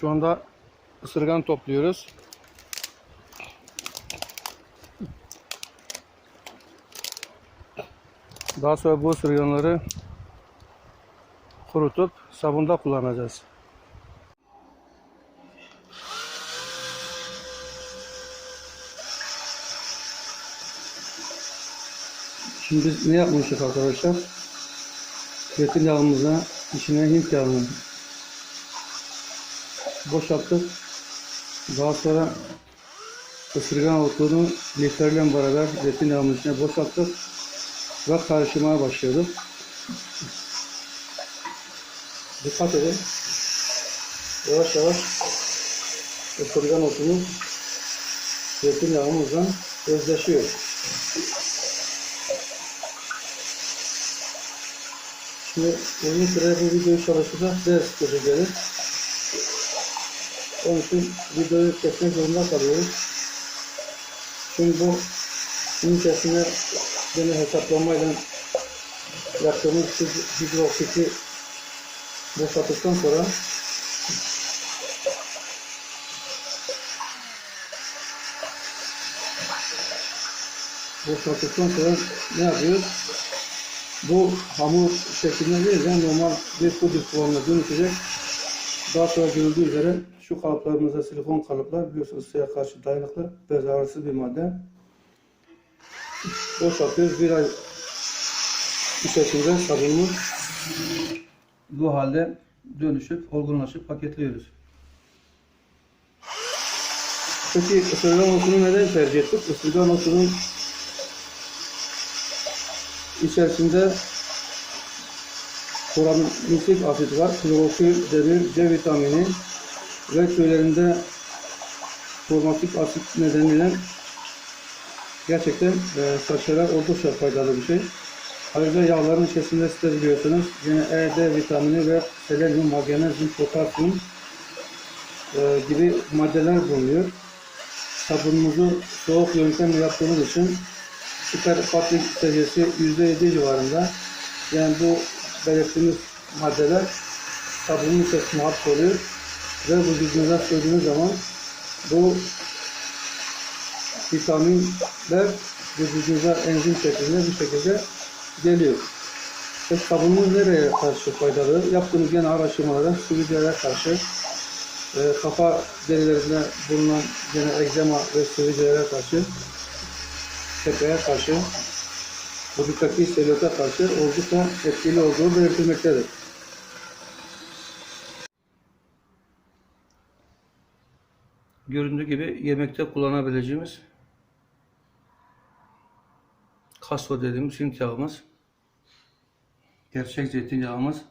Şu anda ısırgan topluyoruz. Daha sonra bu ısırganları kurutup sabunda kullanacağız. Şimdi biz ne yapmıştık arkadaşlar? Zeytinyağımıza içine Hint yağını boşalttık. Daha sonra ısırgan otunu liflerle beraber zeytinyağımızın içine boşalttık ve karıştırmaya başlıyorduk. Dikkat edin. Yavaş yavaş ısırgan otunu zeytinyağımızla özleşiyor. Şimdi uzun süre bu videoyu çalışacak ders sıkıcı gelir. Onun için videoyu kesmek zorunda kalıyoruz. Şimdi bu bunun içerisine yine hesaplamayla yaptığımız hid- hidroksiti boşalttıktan sonra boşalttıktan sonra ne yapıyoruz? Bu hamur şeklinde değil de normal bir puding kıvamına dönüşecek. Daha sonra görüldüğü üzere şu kalıplarımızda silikon kalıplar biliyorsunuz suya karşı dayanıklı ve zararsız bir madde. Boşaltıyoruz. Bir ay içerisinde sabunumuz bu halde dönüşüp olgunlaşıp paketliyoruz. Peki ısırgan otunu neden tercih ettik? Isırgan otunun içerisinde Foramik asit var, klorofil, demir, C vitamini ve tüylerinde formatik asit nedeniyle gerçekten e, saçlara oldukça faydalı bir şey. Ayrıca yağların içerisinde siz de biliyorsunuz yine E, D vitamini ve selenyum, magnezyum, potasyum e, gibi maddeler bulunuyor. Sabunumuzu soğuk yöntemle yaptığımız için süper fatlik seviyesi %7 civarında. Yani bu belirttiğimiz maddeler sabunun içerisine hapsoluyor ve vücudunuza sürdüğünüz zaman bu vitaminler vücudunuza enzim şeklinde bir şekilde geliyor. Ve sabunun nereye karşı faydalı? Yaptığımız gene araştırmalara sivilcelere karşı e, kafa derilerinde bulunan gene egzema ve sivilcelere karşı tepeye karşı vücuttaki selülite karşı oldukça etkili olduğu belirtilmektedir. Göründüğü gibi yemekte kullanabileceğimiz kasto dediğimiz Hint yağımız. Gerçek zeytinyağımız.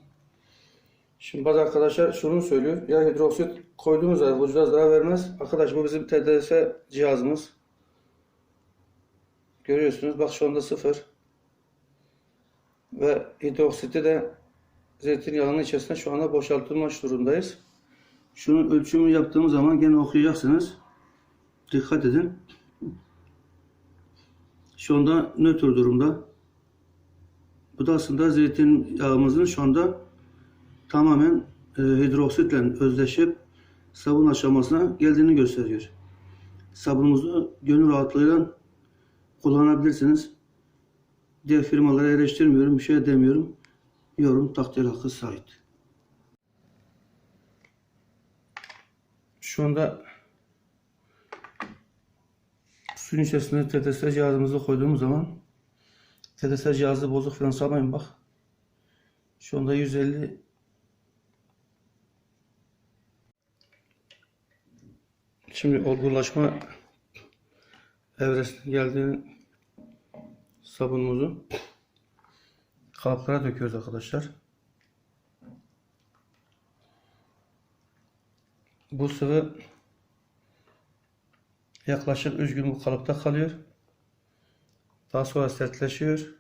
Şimdi bazı arkadaşlar şunu söylüyor. Ya hidroksit koyduğunuz zaman vücuda zarar vermez. Arkadaş bu bizim TDS cihazımız. Görüyorsunuz bak şu anda sıfır. Ve hidroksiti de zeytinyağının içerisine şu anda boşaltılmış durumdayız. Şunun ölçümünü yaptığımız zaman gene okuyacaksınız. Dikkat edin. Şu anda nötr durumda. Bu da aslında zeytinyağımızın şu anda tamamen e, hidroksitle özleşip sabun aşamasına geldiğini gösteriyor. Sabunumuzu gönül rahatlığıyla kullanabilirsiniz. Diğer firmaları eleştirmiyorum, bir şey demiyorum. Yorum takdir hakkı sahip. Şu anda suyun içerisine TTS cihazımızı koyduğumuz zaman TTS cihazı bozuk falan sanmayın bak. Şu anda 150 Şimdi olgunlaşma evresine geldiğini sabunumuzu kalıplara döküyoruz arkadaşlar. Bu sıvı yaklaşık 3 gün bu kalıpta kalıyor. Daha sonra sertleşiyor.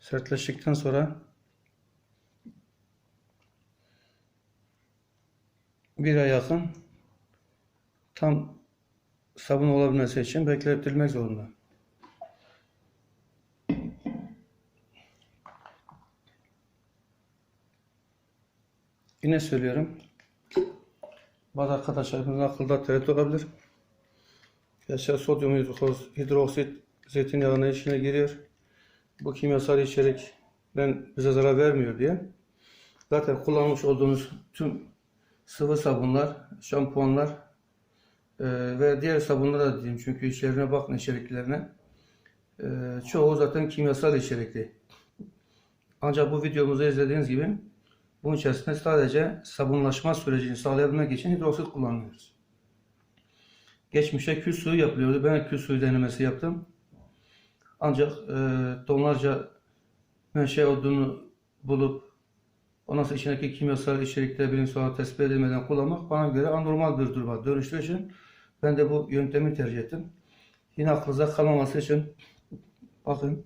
Sertleştikten sonra bir ay yakın tam sabun olabilmesi için bekletilmek zorunda. Yine söylüyorum. Bazı arkadaşlarımızın akılda tereddüt olabilir. Yaşar sodyum hidro- hidroksit zeytinyağının içine giriyor. Bu kimyasal içerikten bize zarar vermiyor diye. Zaten kullanmış olduğunuz tüm sıvı sabunlar, şampuanlar e, ve diğer sabunlar da diyeyim çünkü içeriğine bakın içeriklerine. E, çoğu zaten kimyasal içerikli. Ancak bu videomuzu izlediğiniz gibi bunun içerisinde sadece sabunlaşma sürecini sağlayabilmek için hidroksit kullanıyoruz. Geçmişte kül suyu yapılıyordu. Ben kül suyu denemesi yaptım. Ancak e, tonlarca menşe olduğunu bulup ondan sonra içindeki kimyasal içerikleri bilimsel tespit edilmeden kullanmak bana göre anormal bir duruma dönüştüğü için ben de bu yöntemi tercih ettim. Yine aklınıza kalmaması için bakın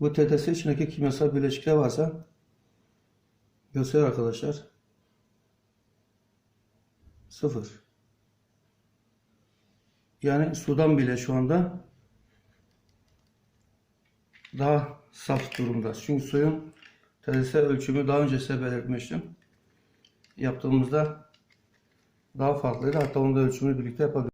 Bu TDS içindeki kimyasal bileşikler varsa göster arkadaşlar. Sıfır. Yani sudan bile şu anda daha saf durumda. Çünkü suyun TDS ölçümü daha önce size belirtmiştim. Yaptığımızda daha farklıydı. Hatta onun da ölçümünü birlikte yapabiliriz.